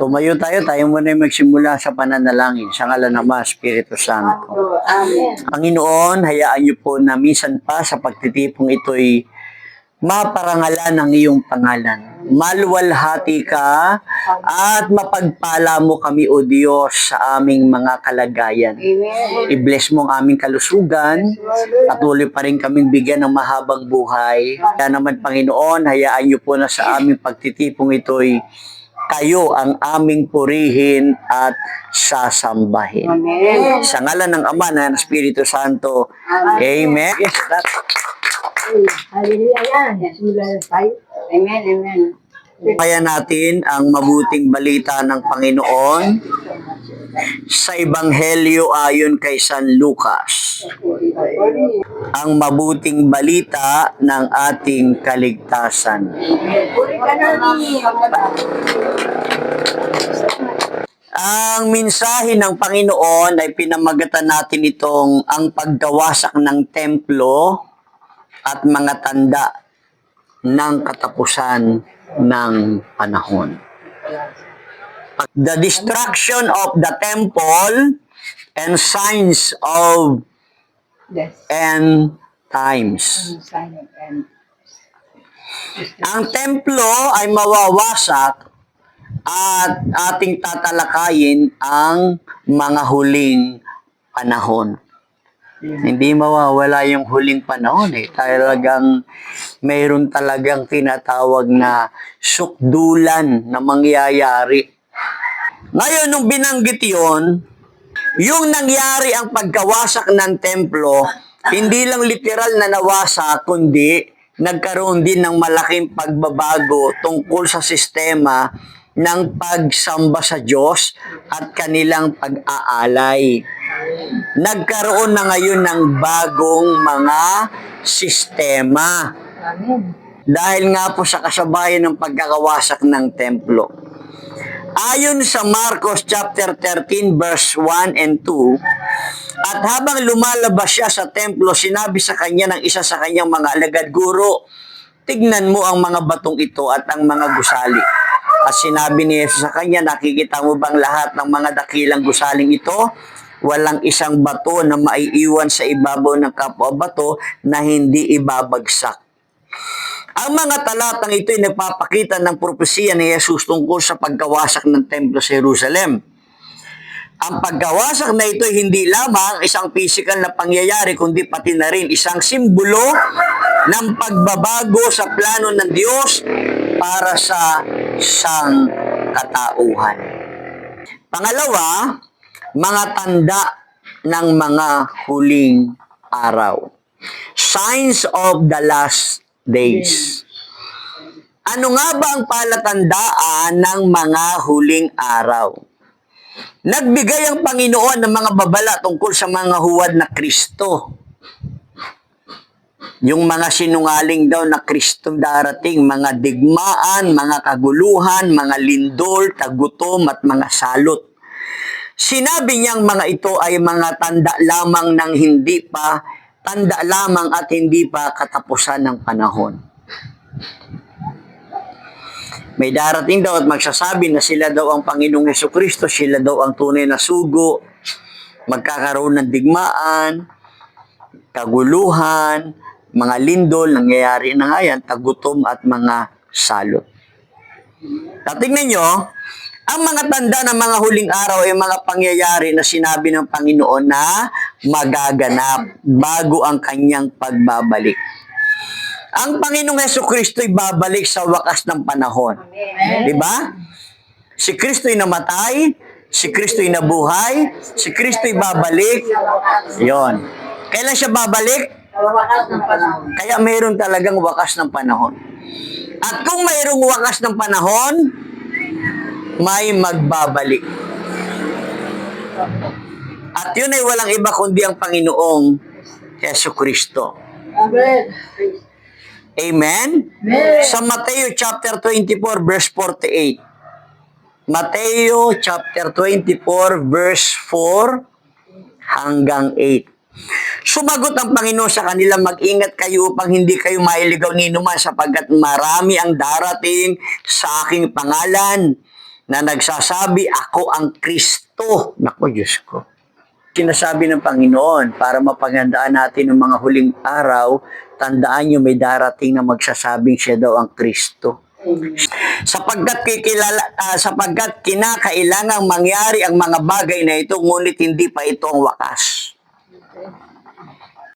Tumayo tayo, tayo muna magsimula sa pananalangin sa ngalan ng Espiritu Santo. Amen. Panginoon, hayaan niyo po na minsan pa sa pagtitipong ito'y maparangalan ang iyong pangalan. Maluwalhati ka at mapagpala mo kami, O Diyos, sa aming mga kalagayan. Amen. I-bless mo ang aming kalusugan. Patuloy pa rin kaming bigyan ng mahabang buhay. Kaya naman, Panginoon, hayaan niyo po na sa aming pagtitipong ito'y kayo ang aming purihin at sasambahin. Amen. Sa ngalan ng Ama na ng Espiritu Santo. Amen. Yes, that- Hallelujah yan. Sula tayo. Amen, amen. Kaya natin ang mabuting balita ng Panginoon sa Ebanghelyo ayon kay San Lucas. Ang mabuting balita ng ating kaligtasan. Ang mensahe ng Panginoon ay pinamagatan natin itong ang paggawasak ng templo at mga tanda ng katapusan ng panahon. The destruction of the temple and signs of Yes. end times. Ang templo ay mawawasak at ating tatalakayin ang mga huling panahon. Hindi mawawala yung huling panahon eh. Talagang mayroon talagang tinatawag na sukdulan na mangyayari. Ngayon, nung binanggit yon, yung nangyari ang pagkawasak ng templo, hindi lang literal na nawasak, kundi nagkaroon din ng malaking pagbabago tungkol sa sistema ng pagsamba sa Diyos at kanilang pag-aalay. Nagkaroon na ngayon ng bagong mga sistema dahil nga po sa kasabayan ng pagkakawasak ng templo. Ayon sa Marcos chapter 13 verse 1 and 2, at habang lumalabas siya sa templo, sinabi sa kanya ng isa sa kanyang mga alagad, Guro, tignan mo ang mga batong ito at ang mga gusali. At sinabi ni Jesus sa kanya, nakikita mo bang lahat ng mga dakilang gusaling ito? Walang isang bato na maiiwan sa ibabaw ng kapwa bato na hindi ibabagsak. Ang mga talatang ito ay nagpapakita ng propesiya ni Jesus tungkol sa pagkawasak ng templo sa Jerusalem. Ang pagkawasak na ito ay hindi lamang isang physical na pangyayari, kundi pati na rin isang simbolo ng pagbabago sa plano ng Diyos para sa sang katauhan. Pangalawa, mga tanda ng mga huling araw. Signs of the last days. Ano nga ba ang palatandaan ng mga huling araw? Nagbigay ang Panginoon ng mga babala tungkol sa mga huwad na Kristo. Yung mga sinungaling daw na Kristo darating, mga digmaan, mga kaguluhan, mga lindol, tagutom at mga salot. Sinabi niyang mga ito ay mga tanda lamang ng hindi pa, tanda lamang at hindi pa katapusan ng panahon. May darating daw at magsasabi na sila daw ang Panginoong Heso Kristo, sila daw ang tunay na sugo, magkakaroon ng digmaan, kaguluhan, mga lindol, nangyayari na nga yan, tagutom at mga salot. Tatingnan nyo, ang mga tanda ng mga huling araw ay mga pangyayari na sinabi ng Panginoon na magaganap bago ang kanyang pagbabalik. Ang Panginoong Heso Kristo ay babalik sa wakas ng panahon. Di ba? Si Kristo'y namatay, si Kristo'y nabuhay, si Kristo'y babalik. Yon. Kailan siya babalik? Wakas ng panahon. Kaya mayroon talagang wakas ng panahon. At kung mayroong wakas ng panahon, may magbabalik. At yun ay walang iba kundi ang Panginoong Yeso Kristo. Amen. Amen? Amen. Sa Mateo chapter 24 verse 48. Mateo chapter 24 verse 4 hanggang 8. Sumagot ang Panginoon sa kanila, mag-ingat kayo upang hindi kayo mailigaw ni numan sapagkat marami ang darating sa aking pangalan na nagsasabi, ako ang Kristo. Naku, Diyos ko. Sinasabi ng Panginoon para mapagandaan natin ng mga huling araw, tandaan nyo may darating na magsasabing siya daw ang Kristo sapagkat kikilala ah, sapagkat kinakailangang mangyari ang mga bagay na ito ngunit hindi pa ito ang wakas.